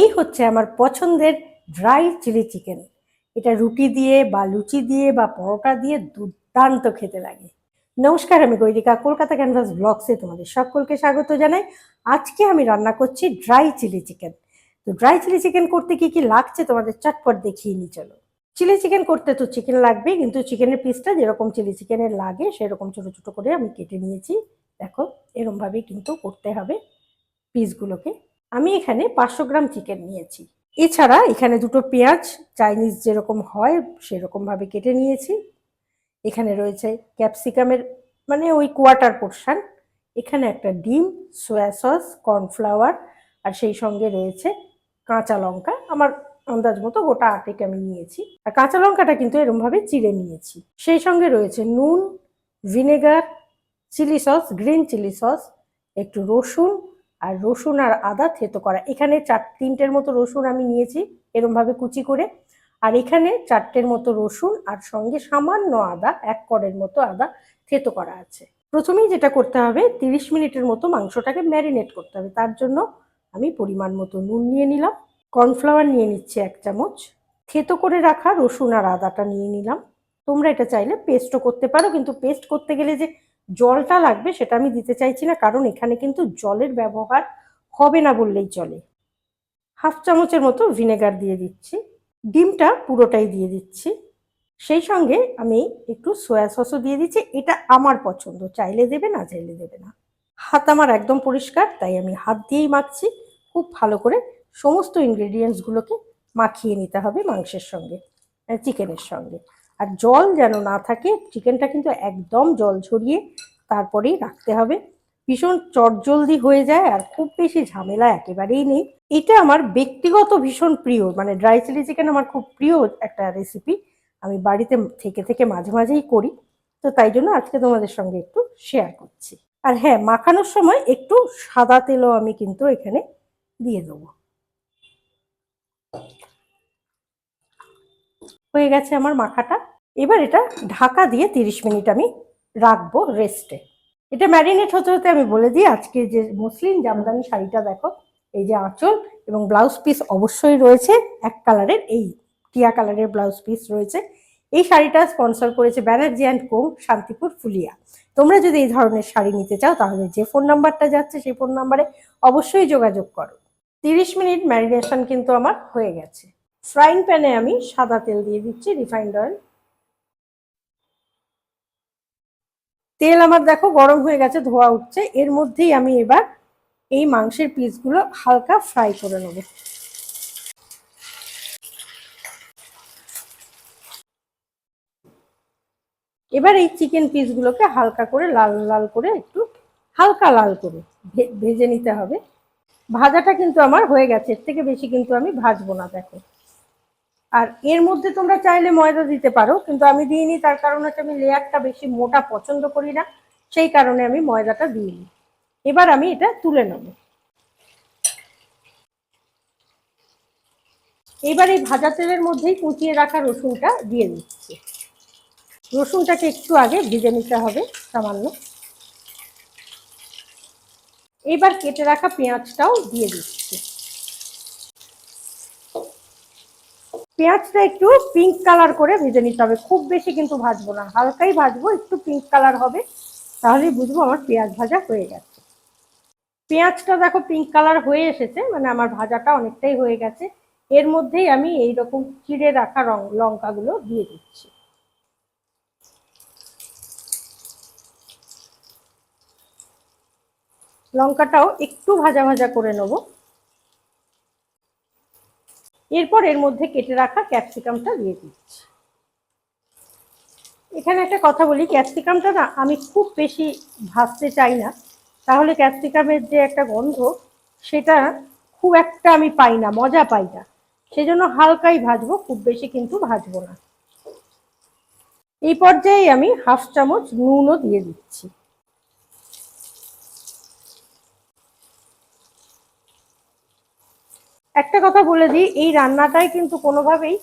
এই হচ্ছে আমার পছন্দের ড্রাই চিলি চিকেন এটা রুটি দিয়ে বা লুচি দিয়ে বা পরোটা দিয়ে দুর্দান্ত খেতে লাগে। নমস্কার, আমি গৈরিকা, কলকাতা ক্যানভাস ব্লগসে তোমাদের সকলকে স্বাগত জানাই। আজকে আমি রান্না করছি ড্রাই চিলি চিকেন তো ড্রাই চিলি চিকেন করতে কি কি লাগছে তোমাদের চটপট দেখিয়ে নি চলো। চিলি চিকেন করতে তো চিকেন লাগবে কিন্তু চিকেনের পিসটা যেরকম চিলি চিকেনের লাগে, সেরকম ছোট ছোট করে আমি কেটে নিয়েছি। দেখো, এরমভাবেই কিন্তু করতে হবে পিসগুলোকে আমি এখানে পাঁচশো গ্রাম চিকেন নিয়েছি। এছাড়া এখানে দুটো পেঁয়াজ, চাইনিজ যেরকম হয় সেরকমভাবে কেটে নিয়েছি। এখানে রয়েছে ক্যাপসিকামের মানে ওই কোয়াটার পোর্শন। এখানে একটা ডিম, সোয়া সস, কর্নফ্লাওয়ার, আর সেই সঙ্গে রয়েছে কাঁচা লঙ্কা। আমার আন্দাজ মতো গোটা আটেক আমি নিয়েছি। আর কাঁচা লঙ্কাটা কিন্তু এরমভাবে চিড়ে নিয়েছি। সেই সঙ্গে রয়েছে নুন, vinegar, chilli sauce, green chilli sauce, একটু রসুন আর রসুন আর আদা থেতো করা। এখানে চার, তিনটের মতো রসুন আমি নিয়েছি এরমভাবে কুচি করে। আর এখানে চারটের মতো রসুন আর সঙ্গে সামান্য আদা, এক করের মতো আদা থেতো করা আছে। প্রথমেই যেটা করতে হবে, তিরিশ মিনিটের মতো মাংসটাকে ম্যারিনেট করতে হবে। তার জন্য আমি পরিমাণ মতো নুন নিয়ে নিলাম। কর্নফ্লাওয়ার নিয়ে নিচ্ছি এক চামচ। থেতো করে রাখা রসুন আর আদাটা নিয়ে নিলাম। তোমরা এটা চাইলে পেস্টও করতে পারো, কিন্তু পেস্ট করতে গেলে যে জলটা লাগবে সেটা আমি দিতে চাইছি না, কারণ এখানে কিন্তু জলের ব্যবহার হবে না বললেই চলে। হাফ চামচের মতো ভিনেগার দিয়ে দিচ্ছি, ডিমটা পুরোটাই দিয়ে দিচ্ছি। সেই সঙ্গে আমি একটু সয়া সসও দিয়ে দিচ্ছি, এটা আমার পছন্দ, চাইলে দেবে না, চাইলে দেবে না। হাত আমার একদম পরিষ্কার, তাই আমি হাত দিয়েই মাখছি। খুব ভালো করে সমস্ত ইনগ্রেডিয়েন্টসগুলোকে মাখিয়ে নিতে হবে মাংসের সঙ্গে চিকেনের সঙ্গে। আর জল যেন না থাকে, চিকেনটা কিন্তু একদম জল ঝরিয়ে তারপরেই রাখতে হবে। ভীষণ চটজলদি হয়ে যায় আর খুব বেশি ঝামেলা একেবারেই নেই। এটা আমার ব্যক্তিগত ভীষণ প্রিয় মানে ড্রাই চিলি চিকেন আমার খুব প্রিয় একটা রেসিপি আমি বাড়িতে থেকে থেকে মাঝে মাঝেই করি, তো তাই জন্য আজকে তোমাদের সঙ্গে একটু শেয়ার করছি। আর হ্যাঁ মাখানোর সময় একটু সাদা তেলও আমি কিন্তু এখানে দিয়ে দেবো। হয়ে গেছে আমার মাখাটা। এবার এটা ঢাকা দিয়ে তিরিশ মিনিট আমি রাখব রেস্টে এটা ম্যারিনেট হতে হতে আমি বলে দিই, আজকে যে মুসলিম জামদানি শাড়িটা দেখো, এই যে আঁচল এবং ব্লাউজ পিস অবশ্যই রয়েছে, এক কালারের এই টিয়া কালারের ব্লাউজ পিস রয়েছে। এই শাড়িটা স্পন্সর করেছে ব্যানার্জি অ্যান্ড কোম শান্তিপুর, ফুলিয়া। তোমরা যদি এই ধরনের শাড়ি নিতে চাও, তাহলে যে ফোন নাম্বারটা যাচ্ছে, সেই ফোন নাম্বারে অবশ্যই যোগাযোগ করো। তিরিশ মিনিট ম্যারিনেশন কিন্তু আমার হয়ে গেছে। ফ্রাইং প্যানে আমি সাদা তেল দিয়ে দিচ্ছি, রিফাইন্ড অয়েল। তেল আমার দেখো গরম হয়ে গেছে, ধোয়া উঠছে। এর মধ্যেই আমি এবার এই মাংসের পিসগুলো হালকা ফ্রাই করে নেব। এবার এই চিকেন পিসগুলোকে হালকা করে লাল লাল করে একটু হালকা লাল করে ভেজে নিতে হবে। ভাজাটা কিন্তু আমার হয়ে গেছে, এর থেকে বেশি কিন্তু আমি ভাজবো না, দেখো। আর এর মধ্যে তোমরা চাইলে ময়দা দিতে পারো, কিন্তু আমি দিইনি, তার কারণ হচ্ছে আমি লেয়ারটা বেশি মোটা পছন্দ করি না, সেই কারণে আমি ময়দাটা দিইনি। এবার আমি এটা তুলে নেব। এবার এই ভাজা তেলের মধ্যেই কুচিয়ে রাখা রসুনটা দিয়ে দিচ্ছি। রসুনটাকে একটু আগে ভেজে নিতে হবে, সামান্য। এবার কেটে রাখা পেঁয়াজটাও দিয়ে দিচ্ছি। পেঁয়াজটা একটু পিঙ্ক কালার করে ভেজে নিতে হবে। খুব বেশি কিন্তু ভাজবো না, হালকাই ভাজবো, একটু পিঙ্ক কালার হবে, তাহলেই বুঝব আমার পেঁয়াজ ভাজা হয়ে গেছে। পেঁয়াজটা দেখো পিঙ্ক কালার হয়ে এসেছে মানে আমার ভাজাটা অনেকটাই হয়ে গেছে। এর মধ্যেই আমি এই রকম চিড়ে রাখা রং, লঙ্কাগুলো দিয়ে দিচ্ছি। লঙ্কাটাও একটু ভাজা ভাজা করে নেব। এরপর এর মধ্যে কেটে রাখা ক্যাপসিকামটা দিয়ে দিচ্ছি। এখানে একটা কথা বলি, ক্যাপসিকামটা না আমি খুব বেশি ভাজতে চাই না। তাহলে ক্যাপসিকামের যে একটা গন্ধ, সেটা খুব একটা আমি পাই না, মজা পাই না। সেজন্য হালকাই ভাজবো, খুব বেশি কিন্তু ভাজবো না। এই পর্যায়ে আমি হাফ চামচ নুনও দিয়ে দিচ্ছি। একটা কথা বলে দিই, এই রান্নাটায় কিন্তু কোনোভাবেই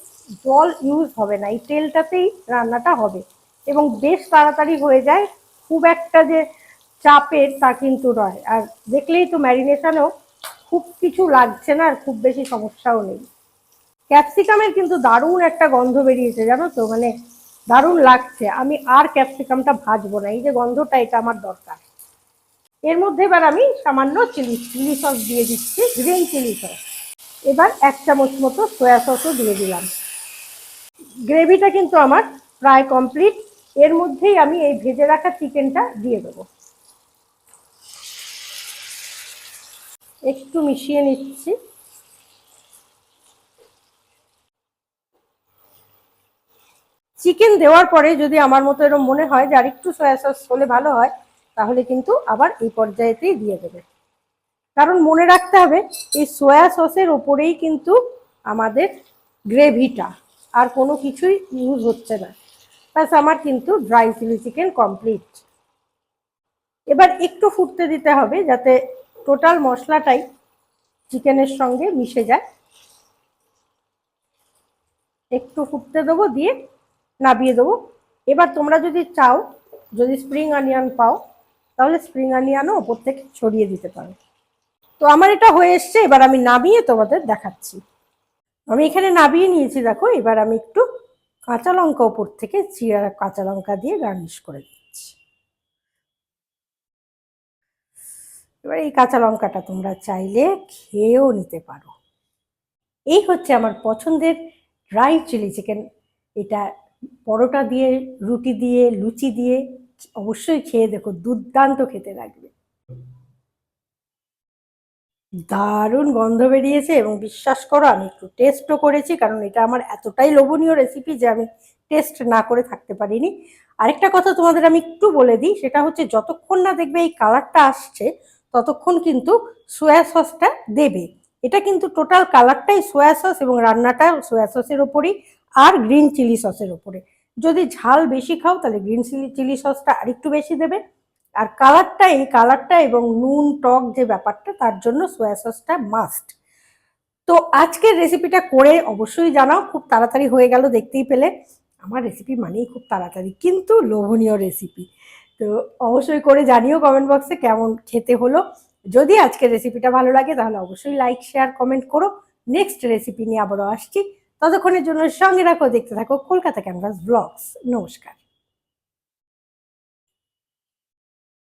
জল ইউজ হবে না। এই তেলটাতেই রান্নাটা হবে। এবং বেশ তাড়াতাড়ি হয়ে যায়। খুব একটা যে চাপের তা কিন্তু নয়। আর দেখলেই তো ম্যারিনেশনও খুব কিছু লাগছে না আর খুব বেশি সমস্যাও নেই। ক্যাপসিকামের কিন্তু দারুণ একটা গন্ধ বেরিয়েছে, জানো তো? মানে দারুণ লাগছে। আমি আর ক্যাপসিকামটা ভাজবো না। এই যে গন্ধটা, এটা আমার দরকার। এর মধ্যে এবার আমি সামান্য চিলি চিলি সস দিয়ে দিচ্ছি গ্রিন চিলি সস এবার এক চামচ মতো সয়া সসও দিয়ে দিলাম। গ্রেভিটা কিন্তু আমার প্রায় কমপ্লিট এর মধ্যেই আমি এই ভেজে রাখা চিকেনটা দিয়ে দেবো। একটু মিশিয়ে নিচ্ছি। চিকেন দেওয়ার পরে যদি আমার মতো এরকম মনে হয় যে আরেকটু সয়া সস হলে ভালো হয়, তাহলে কিন্তু আবার এই পর্যায়েতেই দিয়ে দেবে। কারণ মনে রাখতে হবে, এই সোয়া সসের ওপরেই কিন্তু আমাদের গ্রেভিটা আর কোনো কিছুই ইউজ হচ্ছে না। ব্যাস আমার কিন্তু ড্রাই চিলি চিকেন কমপ্লিট এবার একটু ফুটতে দিতে হবে যাতে টোটাল মশলাটাই চিকেনের সঙ্গে মিশে যায়। একটু ফুটতে দেবো, দিয়ে নাবিয়ে দেবো। এবার তোমরা যদি চাও, যদি স্প্রিং অনিয়ন পাও, তাহলে স্প্রিং অনিয়নও ওপর থেকে ছড়িয়ে দিতে পারো। তো আমার এটা হয়ে এসছে, এবার আমি নামিয়ে তোমাদের দেখাচ্ছি। আমি এখানে নামিয়ে নিয়েছি, দেখো, এবার আমি একটু কাঁচা লঙ্কা ওপর থেকে চিরা কাঁচা লঙ্কা দিয়ে গার্নিশ করে দিচ্ছি এবার এই কাঁচা লঙ্কাটা তোমরা চাইলে খেয়েও নিতে পারো। এই হচ্ছে আমার পছন্দের ড্রাই চিলি চিকেন। এটা পরোটা দিয়ে, রুটি দিয়ে, লুচি দিয়ে, অবশ্যই খেয়ে দেখো, দুর্দান্ত খেতে লাগবে। দারুণ গন্ধ বেরিয়েছে এবং বিশ্বাস করো, আমি একটু টেস্টও করেছি, কারণ এটা আমার এতটাই লোভনীয় রেসিপি যে আমি টেস্ট না করে থাকতে পারিনি। আরেকটা কথা তোমাদের আমি একটু বলে দিই, সেটা হচ্ছে যতক্ষণ না দেখবে এই কালারটা আসছে, ততক্ষণ কিন্তু সোয়া সসটা দেবে। এটা কিন্তু টোটাল কালারটাই সোয়া সস এবং রান্নাটা সোয়া সসের ওপরই আর গ্রিন চিলি সসের ওপরে। যদি ঝাল বেশি খাও, তাহলে গ্রিন চিলি চিলি সসটা আরেকটু বেশি দেবে। আর কালারটা, এই কালারটা এবং নুন, টক যে ব্যাপারটা, তার জন্য সোয়া সসটা মাস্ট তো আজকের রেসিপিটা করে অবশ্যই জানাও, খুব তাড়াতাড়ি হয়ে গেল, দেখতেই পেলে। আমার রেসিপি মানেই খুব তাড়াতাড়ি, কিন্তু লোভনীয় রেসিপি তো অবশ্যই করে জানিও কমেন্ট বক্সে কেমন খেতে হলো। যদি আজকের রেসিপিটা ভালো লাগে, তাহলে অবশ্যই লাইক শেয়ার কমেন্ট করো। নেক্সট রেসিপি নিয়ে আবারও আসছি। ততক্ষণের জন্য সঙ্গে রাখো, দেখতে থাকো কলকাতা ক্যানভাস ব্লগস নমস্কার।